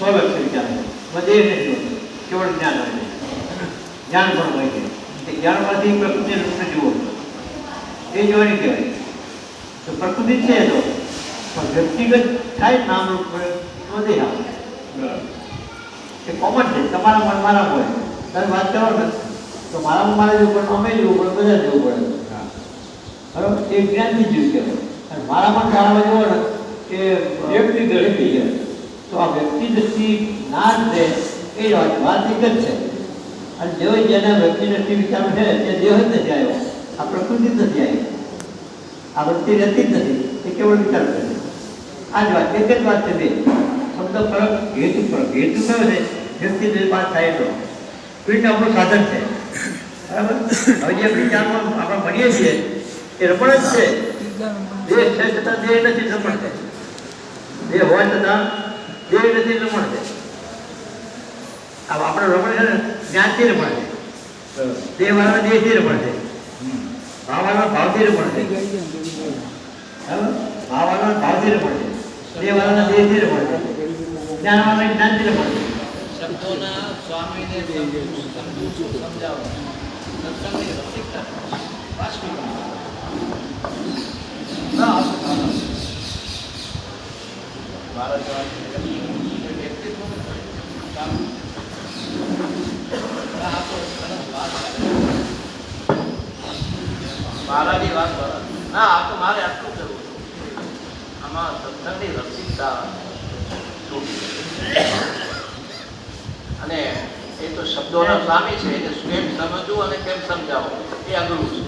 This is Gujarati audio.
બધે નહીં હોતું. કેવળ જ્ઞાન હોય જ્ઞાન પણ હોય છે તે જ્ઞાનમાંથી પ્રકૃતિને રૂપને જુઓ. એ જોવાની કહેવાય. તો પ્રકૃતિ છે તો. પણ વ્યક્તિગત થાય નામ રૂપ તો દે આવે. એ કોમન છે. તમારા મન મારા હોય. તમે વાત કરો ને તો મારામાં મારે જવું પડે, અમે જવું પડે, બધા જવું પડે. બરાબર? એ જ્ઞાનથી જીવ કહેવાય અને મારા મન મારામાં જોવો ને કે વ્યક્તિ વ્યક્તિગત તો આ વ્યક્તિ દ્રષ્ટિ ના રહે એ એક જ છે. અને જેવો જેના વ્યક્તિ દ્રષ્ટિ વિચાર છે, તે દેહ જ નથી આવ્યો. આ પ્રકૃતિ જ નથી આવી. આ વૃત્તિ રહેતી જ નથી. એ કેવળ વિચાર છે. આ જ વાત, એક જ વાત છે બે. શબ્દ ફરક, હેતુ ફરક. હેતુ કયો છે? વ્યક્તિ નિર્માણ થાય તો પીઠ આપણું સાધન છે. બરાબર? હવે જે વિચારમાં આપણે ભણીએ છીએ, એ રમણ જ છે. દેહ છે છતાં દેહ નથી રમણ. છે દેહ હોય છતાં દેહ નથી રમણ છે આ આપણે રમણ છે જ્ઞાનથી રમણ છે દેહ વાળા દેહથી રમણ છે ભાવાના ભાવથી રમણ છે ભાવાના ભાવથી રમણ છે દેહ વાળાના દેહથી રમણ છે જ્ઞાનવાના જ્ઞાનથી રમણ છે સ્વામીને સમજાવો. સત્સંગની રસિકતા વાસ્તવિક ના આવશે કામ. મારાની વાત ના, આ તો મારે આટલું કરવું આમાં સત્સંગની રસિકતા અને એ તો શબ્દોના સ્વામી છે એને કેમ સમજવું અને કેમ સમજાવવું, એ અઘરું છે.